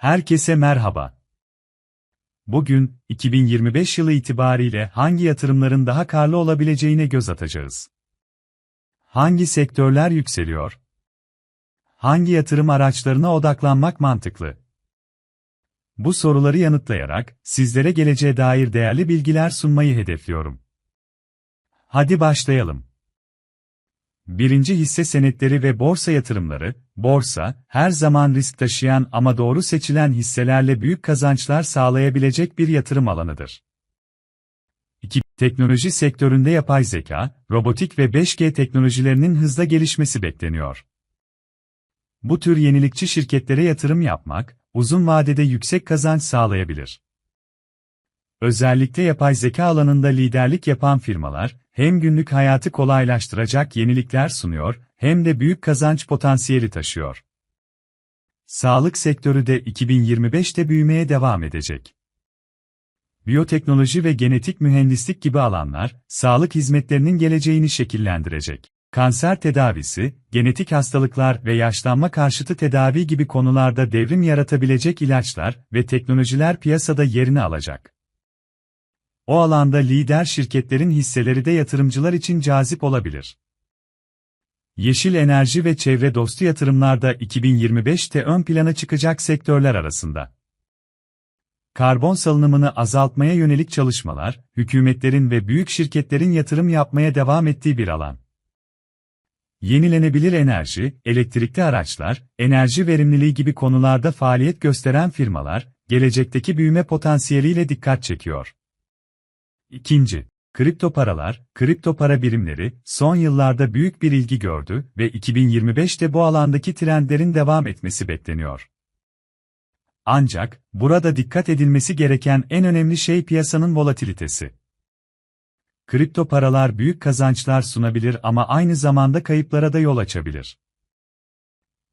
Herkese merhaba. Bugün, 2025 yılı itibariyle hangi yatırımların daha karlı olabileceğine göz atacağız. Hangi sektörler yükseliyor? Hangi yatırım araçlarına odaklanmak mantıklı? Bu soruları yanıtlayarak, sizlere geleceğe dair değerli bilgiler sunmayı hedefliyorum. Hadi başlayalım. Birinci hisse senetleri ve borsa yatırımları, borsa, her zaman risk taşıyan ama doğru seçilen hisselerle büyük kazançlar sağlayabilecek bir yatırım alanıdır. 2. Teknoloji sektöründe yapay zeka, robotik ve 5G teknolojilerinin hızla gelişmesi bekleniyor. Bu tür yenilikçi şirketlere yatırım yapmak, uzun vadede yüksek kazanç sağlayabilir. Özellikle yapay zeka alanında liderlik yapan firmalar, hem günlük hayatı kolaylaştıracak yenilikler sunuyor, hem de büyük kazanç potansiyeli taşıyor. Sağlık sektörü de 2025'te büyümeye devam edecek. Biyoteknoloji ve genetik mühendislik gibi alanlar, sağlık hizmetlerinin geleceğini şekillendirecek. Kanser tedavisi, genetik hastalıklar ve yaşlanma karşıtı tedavi gibi konularda devrim yaratabilecek ilaçlar ve teknolojiler piyasada yerini alacak. O alanda lider şirketlerin hisseleri de yatırımcılar için cazip olabilir. Yeşil enerji ve çevre dostu yatırımlarda 2025'te ön plana çıkacak sektörler arasında. Karbon salınımını azaltmaya yönelik çalışmalar, hükümetlerin ve büyük şirketlerin yatırım yapmaya devam ettiği bir alan. Yenilenebilir enerji, elektrikli araçlar, enerji verimliliği gibi konularda faaliyet gösteren firmalar, gelecekteki büyüme potansiyeliyle dikkat çekiyor. İkinci, kripto paralar, kripto para birimleri son yıllarda büyük bir ilgi gördü ve 2025'te bu alandaki trendlerin devam etmesi bekleniyor. Ancak burada dikkat edilmesi gereken en önemli şey piyasanın volatilitesi. Kripto paralar büyük kazançlar sunabilir ama aynı zamanda kayıplara da yol açabilir.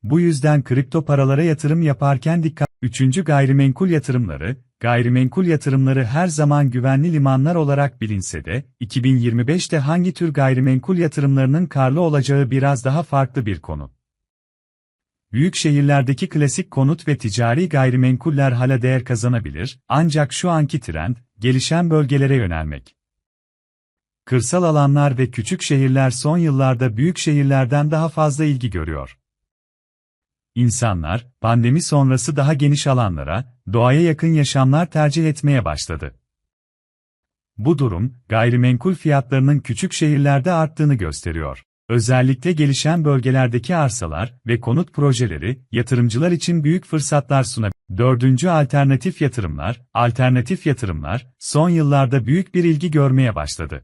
Bu yüzden kripto paralara yatırım yaparken dikkat. Üçüncü gayrimenkul yatırımları, gayrimenkul yatırımları her zaman güvenli limanlar olarak bilinse de, 2025'te hangi tür gayrimenkul yatırımlarının karlı olacağı biraz daha farklı bir konu. Büyük şehirlerdeki klasik konut ve ticari gayrimenkuller hala değer kazanabilir, ancak şu anki trend, gelişen bölgelere yönelmek. Kırsal alanlar ve küçük şehirler son yıllarda büyük şehirlerden daha fazla ilgi görüyor. İnsanlar, pandemi sonrası daha geniş alanlara, doğaya yakın yaşamlar tercih etmeye başladı. Bu durum, gayrimenkul fiyatlarının küçük şehirlerde arttığını gösteriyor. Özellikle gelişen bölgelerdeki arsalar ve konut projeleri, yatırımcılar için büyük fırsatlar sunabilir. Dördüncü alternatif yatırımlar, alternatif yatırımlar, son yıllarda büyük bir ilgi görmeye başladı.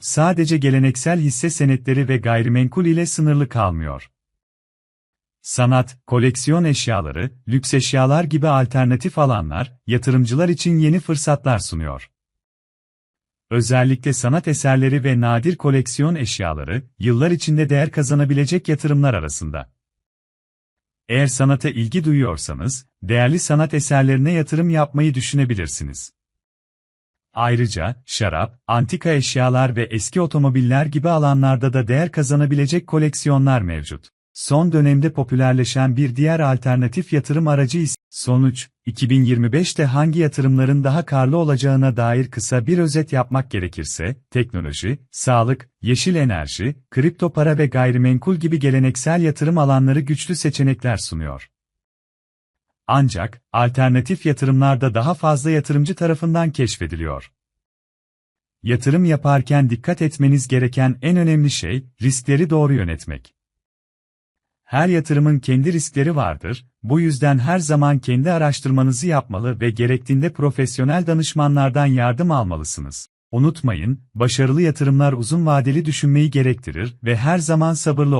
Sadece geleneksel hisse senetleri ve gayrimenkul ile sınırlı kalmıyor. Sanat, koleksiyon eşyaları, lüks eşyalar gibi alternatif alanlar, yatırımcılar için yeni fırsatlar sunuyor. Özellikle sanat eserleri ve nadir koleksiyon eşyaları, yıllar içinde değer kazanabilecek yatırımlar arasında. Eğer sanata ilgi duyuyorsanız, değerli sanat eserlerine yatırım yapmayı düşünebilirsiniz. Ayrıca, şarap, antika eşyalar ve eski otomobiller gibi alanlarda da değer kazanabilecek koleksiyonlar mevcut. Son dönemde popülerleşen bir diğer alternatif yatırım aracı ise sonuç, 2025'te hangi yatırımların daha karlı olacağına dair kısa bir özet yapmak gerekirse, teknoloji, sağlık, yeşil enerji, kripto para ve gayrimenkul gibi geleneksel yatırım alanları güçlü seçenekler sunuyor. Ancak, alternatif yatırımlar da daha fazla yatırımcı tarafından keşfediliyor. Yatırım yaparken dikkat etmeniz gereken en önemli şey, riskleri doğru yönetmek. Her yatırımın kendi riskleri vardır, bu yüzden her zaman kendi araştırmanızı yapmalı ve gerektiğinde profesyonel danışmanlardan yardım almalısınız. Unutmayın, başarılı yatırımlar uzun vadeli düşünmeyi gerektirir ve her zaman sabırlı